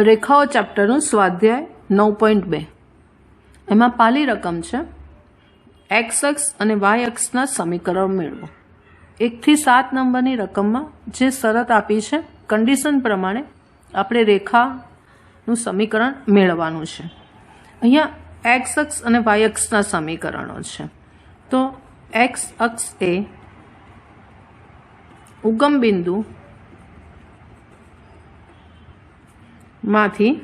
રેખાઓ ચેપ્ટરનું સ્વાધ્યાય નવ પોઈન્ટ બે. એમાં પાલી રકમ છે. એક્સ અક્ષ અને વાય અક્ષના સમીકરણ મેળવો. એકથી સાત નંબરની રકમમાં જે શરત આપી છે કન્ડિશન પ્રમાણે આપણે રેખાનું સમીકરણ મેળવવાનું છે. અહીંયા એક્સ અક્ષ અને વાય અક્ષના સમીકરણો છે. તો એક્સ અક્ષ એ ઉગમ બિંદુ માંથી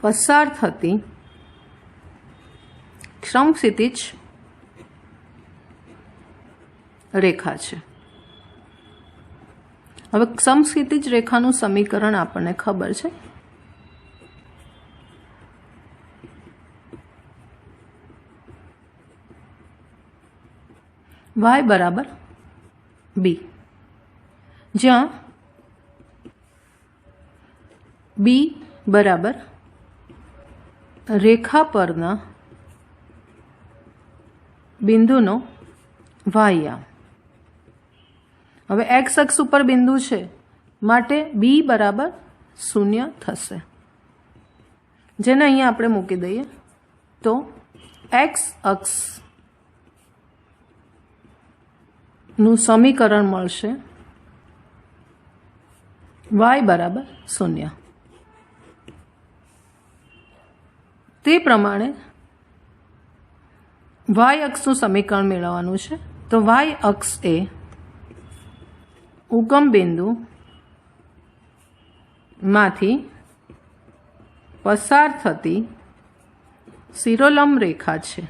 પસાર થતી સમક્ષિતિજ રેખા છે. હવે સમક્ષિતિજ રેખાનું સમીકરણ આપણને ખબર છે. વાય બરાબર બી જ્યાં બી બરાબર. રેખા પરના બિંદુનો વાયામ હવે એક્સ અક્ષ ઉપર બિંદુ છે, માટે બી બરાબર શૂન્ય થશે. જેને અહીંયા આપણે મૂકી દઈએ, તો એક્સ અક્ષનું સમીકરણ મળશે. વાય બરાબર શૂન્ય. તે પ્રમાણે વાય અક્ષનું સમીકરણ મેળવવાનું છે. તો વાય અક્ષ એ ઉગમ બિંદુ માંથી પસાર થતી શિરોલંબ રેખા છે.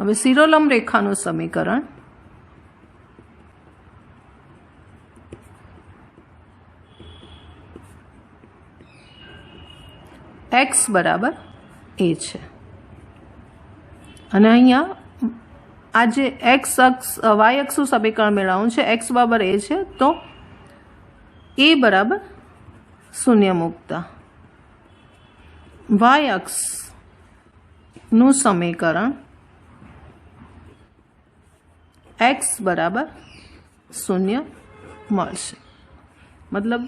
હવે શિરોલંબ રેખાનું સમીકરણ એક્સ બરાબર એ છે. અને અહીંયા આ જે એક્સ અક્ષ વાય અક્ષનું સમીકરણ મેળવવાનું છે એક્સ બરાબર એ છે, તો એ બરાબર શૂન્ય મૂકતા. વાય અક્ષનું સમીકરણ એક્સ બરાબર શૂન્ય મળશે. મતલબ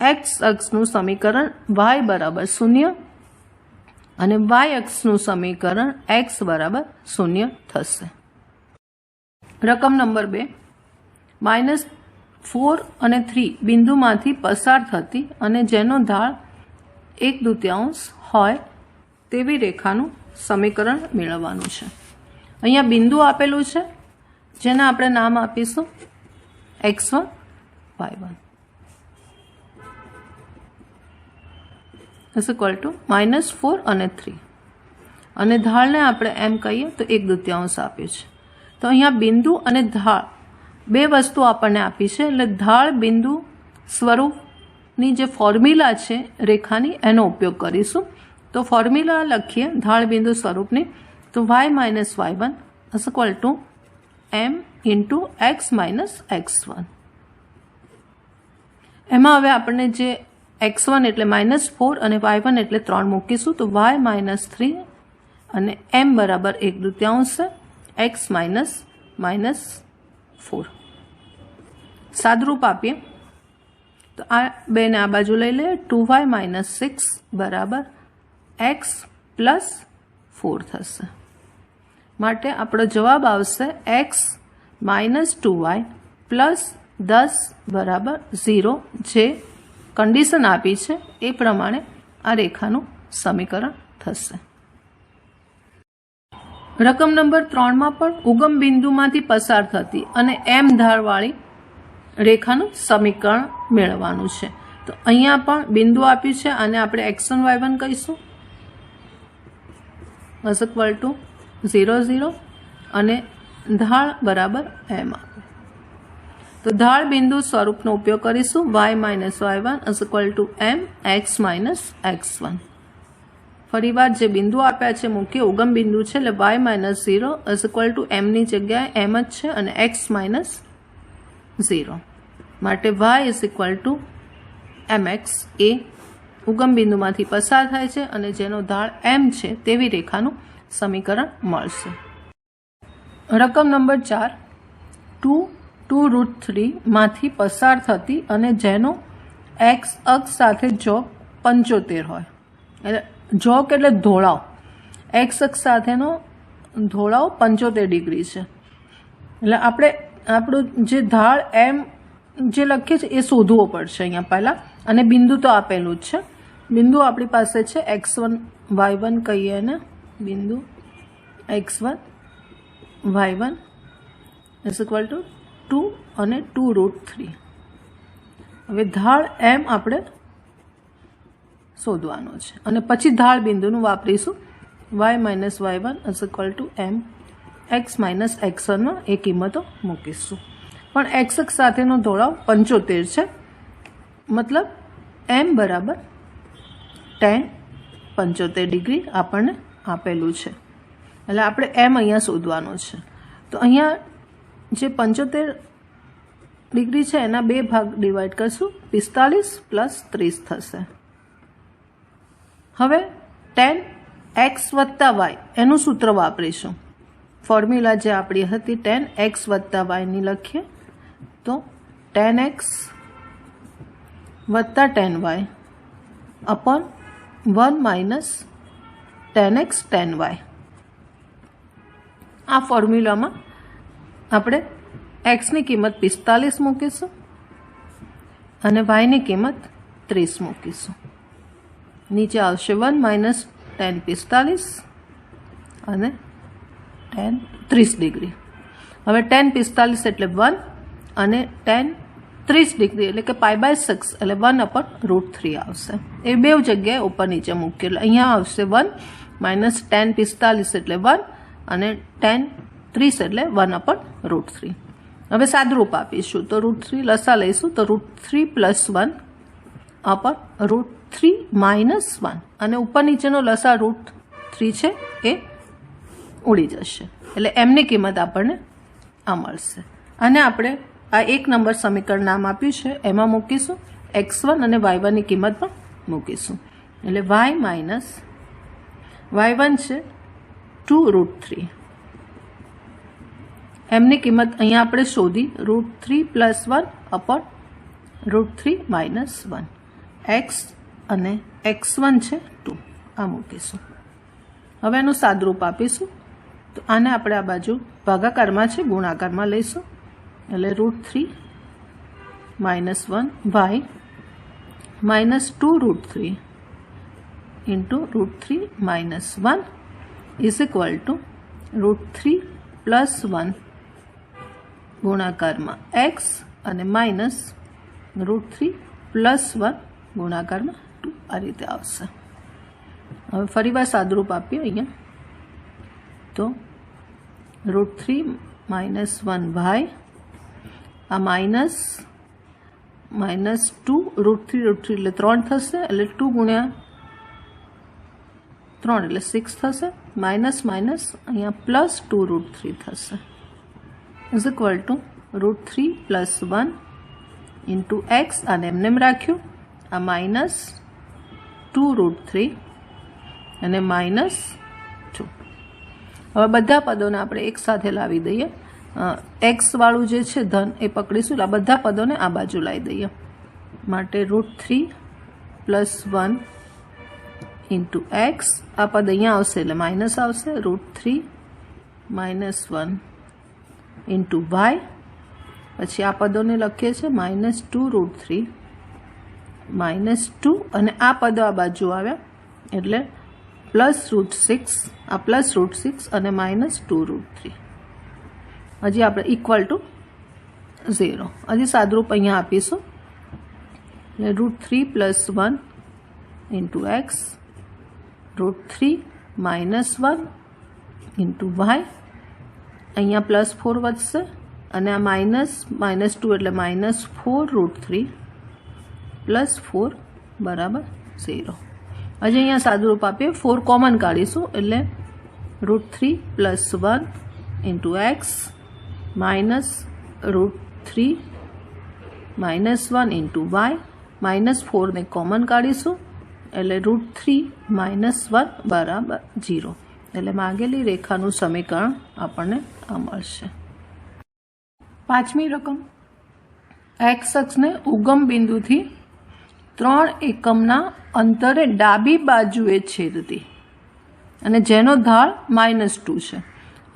એક્સ અક્ષનું સમીકરણ વાય બરાબર શૂન્ય અને વાય અક્ષનું સમીકરણ એક્સ બરાબર શૂન્ય થશે. રકમ નંબર બે. માઇનસ ફોર અને થ્રી બિંદુમાંથી પસાર થતી અને જેનો ઢાળ એક દૂત્યાંશ હોય તેવી રેખાનું સમીકરણ મેળવવાનું છે. અહીંયા બિંદુ આપેલું છે. જેને આપણે નામ આપીશું. X one, Y one. Is equal to minus four અને થ્રી અને ઢાળને આપણે એમ કહીએ તો એક દૃત્યાંશ આપ્યું છે તો અહીંયા બિંદુ અને ઢાળ, બે વસ્તુ આપણને આપી છે. એટલે ઢાળ બિંદુ સ્વરૂપની જે ફોર્મ્યુલા છે રેખાની, એનો ઉપયોગ કરીશું. તો ફોર્મ્યુલા લખીએ, ઢાળ બિંદુ સ્વરૂપની. તો Y minus Y one is equal to M into X minus X one એમાં હવે આપણને જે એક્સ વન એટલે માઇનસ ફોર અને વાય વન એટલે ત્રણ મૂકીશું. તો વાય માઇનસ થ્રી અને એમ બરાબર એક દૃત્યાંશ એક્સ માઇનસ માઇનસ ફોર સાદરૂપ આપીએ. તો આ બેને આ બાજુ લઈ લઈએ. ટુ વાય માઇનસ સિક્સ બરાબર એક્સ પ્લસ ફોર થશે. માટે આપણો જવાબ આવશે X minus two Y plus દસ બરાબર ઝીરો જે કન્ડિશન આપી છે, એ પ્રમાણે આ રેખાનું સમીકરણ થશે. રકમ નંબર ત્રણમાં પણ ઉગમ બિંદુમાંથી પસાર થતી અને એમ ધારવાળી રેખાનું સમીકરણ મેળવવાનું છે. તો અહીંયા પણ બિંદુ આપ્યું છે અને આપણે એક્સન વાય વન કહીશું. Is equal to zero zero અને ઢાળ બરાબર એમ તો ઢાળ બિંદુ સ્વરૂપનો ઉપયોગ કરીશું. Y minus Y one is equal to M X minus X one ફરીવાર જે બિંદુ આપ્યા છે, મુખ્ય ઉગમ બિંદુ છે, એટલે Y minus zero is equal to એમની જગ્યાએ એમ જ છે અને એક્સ માઇનસ ઝીરો માટે Y is equal to M X એ ઉગમ બિંદુમાંથી પસાર થાય છે અને જેનો ઢાળ એમ છે તેવી રેખાનું સમીકરણ મળશે. રકમ નંબર ચાર. ટુ ટુ રૂટ થ્રીમાંથી પસાર થતી અને જેનો એક્સ અક્ષ સાથે જોક પંચોતેર હોય. એટલે જોક એટલે ધોળાવ. એક્સ અક્ષ સાથેનો ધોળાવ પંચોતેર ડિગ્રી છે. એટલે આપણે આપણું જે ઢાળ એમ જે લખીએ છીએ એ શોધવો પડશે અહીંયા પહેલાં. અને બિંદુ તો આપેલું જ છે. બિંદુ આપણી પાસે છે એક્સ વન વાય વન કહીએ ને બિંદુ X one Y one is equal to two અને ટુ રૂટ થ્રી હવે ઢાળ એમ આપણે શોધવાનો છે. અને પછી ઢાળ બિંદુનું વાપરીશું. Y minus Y one is equal to M X minus X વનમાં એ કિંમતો મૂકીશું. પણ એક્સ સાથેનો ઢોળાવ પંચોતેર છે. મતલબ એમ બરાબર ટેન પંચોતેર ડિગ્રી આપણને આપેલું છે. એટલે આપણે એમ અહીંયા શોધવાનું છે. તો અહીંયા જે પંચોતેર ડિગ્રી છે, એના બે ભાગ ડિવાઈડ કરશું. પિસ્તાલીસ પ્લસ ત્રીસ થશે. હવે ટેન એક્સ વત્તા વાય એનું સૂત્ર વાપરીશું. ફોર્મ્યુલા જે આપણી હતી, ટેન એક્સ વત્તા વાયની લખીએ, તો ટેન એક્સ વત્તા tan Y upon one minus tan X tan Y. આ ફોર્મ્યુલામાં આપણે એક્સની કિંમત પિસ્તાલીસ મૂકીશું અને વાયની કિંમત ત્રીસ મૂકીશું. નીચે આવશે વન માઇનસ ટેન પિસ્તાલીસ અને ટેન ત્રીસ ડિગ્રી. હવે ટેન પિસ્તાલીસ એટલે વન અને ટેન ત્રીસ ડિગ્રી એટલે કે પાઈ બાય સિક્સ એટલે વન અપર રૂટ થ્રી આવશે. એ બે જગ્યાએ ઉપર નીચે મૂકીએ. એટલે અહીંયા આવશે વન માઇનસ ટેન પિસ્તાલીસ એટલે વન અને ટેન ત્રીસ એટલે વન અપર રૂટ થ્રી હવે સાદરૂપ આપીશું. તો રૂટ થ્રી લસા લઈશું. તો root three plus one upper root three minus one અને ઉપર નીચેનો લસા રૂટ થ્રી છે એ ઉડી જશે. એટલે એમની કિંમત આપણને આ મળશે. અને આપણે આ એક નંબર સમીકરણ નામ આપ્યું છે. એમાં મૂકીશું. એક્સ વન અને વાય વનની કિંમત પણ મૂકીશું. એટલે વાય માઇનસ વાય વન છે ટુ રૂટ થ્રી એમની કિંમત અહીંયા આપણે શોધી root three plus one upper root three minus one x અને એક્સ વન છે ટુ આ મૂકીશું. હવે એનું સાદરૂપ આપીશું. તો આને આપણે આ બાજુ ભાગાકારમાં છે, ગુણાકારમાં લઈશું. એટલે root three minus one y minus two root three into root three minus one is equal to root three plus one ગુણાકારમાં એક્સ અને minus root three plus one ગુણાકારમાં ટુ આ રીતે આવશે. હવે ફરીવાર સાદરૂપ આપીએ અહીંયા. તો root three minus one y આ minus minus two root three root three એટલે ત્રણ થશે, એટલે ટુ ગુણ્યા ત્રણ એટલે સિક્સ થશે. માઇનસ માઇનસ અહીંયા પ્લસ ટુ રૂટ થ્રી થશે. Is equal to root three plus one into x અને એમને એમ રાખ્યું આ માઇનસ ટુ રૂટ થ્રી અને માઇનસ ટુ હવે બધા પદોને આપણે એક સાથે લાવી દઈએ. એક્સ વાળું જે છે, ધન, એ પકડીશું. આ બધા પદોને આ બાજુ લાવી દઈએ. માટે root three plus one into x આ પદ અહીંયા આવશે, એટલે માઇનસ આવશે. Root three minus one into y પછી આ પદોને લખીએ છીએ minus two root three minus two અને આ પદો આ બાજુ આવ્યા. એટલે પ્લસ રૂટ સિક્સ આ પ્લસ રૂટ સિક્સ અને માઇનસ ટુ રૂટ થ્રી હજી આપણે ઇક્વલ ટુ ઝીરો હજી સાદરૂપ અહીંયા આપીશું. એટલે root three plus one into x root three minus one into y અહીંયા પ્લસ ફોર વધશે અને આ માઇનસ માઇનસ ટુ એટલે minus four root three plus four બરાબર ઝીરો હજી અહીંયા સાદુરૂપ આપીએ ફોર કોમન કાઢીશું એટલે root three plus one into x minus root three minus one into y minus ફોરને common કાઢીશું એટલે રૂટ થ્રી માઇનસ વન બરાબર ઝીરો એટલે માગેલી રેખાનું સમીકરણ આપણને મળશે. પાંચમી રકમ. એક્સ અક્ષને ઉગમ બિંદુથી ત્રણ એકમના અંતરે ડાબી બાજુએ છેદતી. અને જેનો ઢાળ માઇનસ ટુ છે.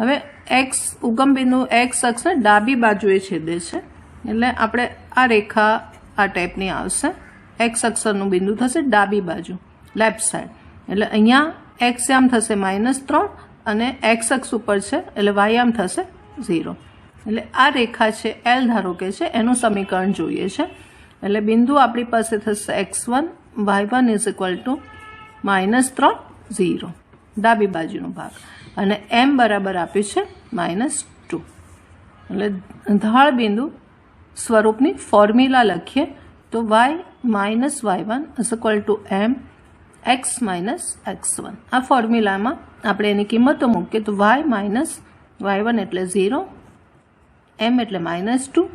હવે એક્સ ઉગમ બિંદુ એક્સ અક્ષને ડાબી બાજુએ છેદે છે. એટલે આપણે આ રેખા આ ટાઈપની આવશે. એક્સ અક્ષરનું બિંદુ થશે ડાબી બાજુ. લેફ્ટ સાઈડ એટલે અહીંયા એક્સ આમ થશે માઇનસ ત્રણ અને એક્સ અક્ષ ઉપર છે, એટલે વાય આમ થશે ઝીરો. એટલે આ રેખા છે એલ ધારો કે છે, એનું સમીકરણ જોઈએ છે. એટલે બિંદુ આપણી પાસે થશે x one y one is equal to minus ત્રણ ઝીરો ડાબી બાજુનો ભાગ. અને એમ બરાબર આપ્યું છે માઇનસ ટુ એટલે ધાળ બિંદુ સ્વરૂપની ફોર્મ્યુલા લખીએ, તો y minus y one is equal to m x minus x one આ ફોર્મ્યુલામાં આપણે એની કિંમતો મૂકીએ તો વાય માઇનસ વાય વન એટલે ઝીરો એમ એટલે minus two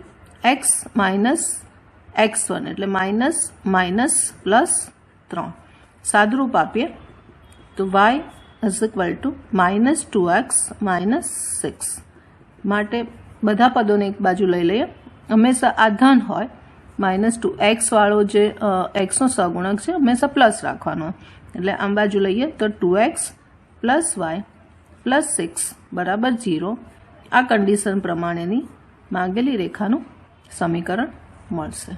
x minus x one એટલે માઇનસ માઇનસ પ્લસ ત્રણ સાદરૂપ આપીએ તો y is equal to minus two x minus six માટે બધા પદોને એક બાજુ લઈ લઈએ. હંમેશા આ ધન હોય માઇનસ ટુ એક્સવાળો જે એક્સનો સગુણક છે, હંમેશા પ્લસ રાખવાનો. એટલે આમ બાજુ લઈએ તો two x plus y plus six બરાબર ઝીરો. આ કન્ડિશન પ્રમાણેની માંગેલી રેખાનું સમીકરણ મળશે.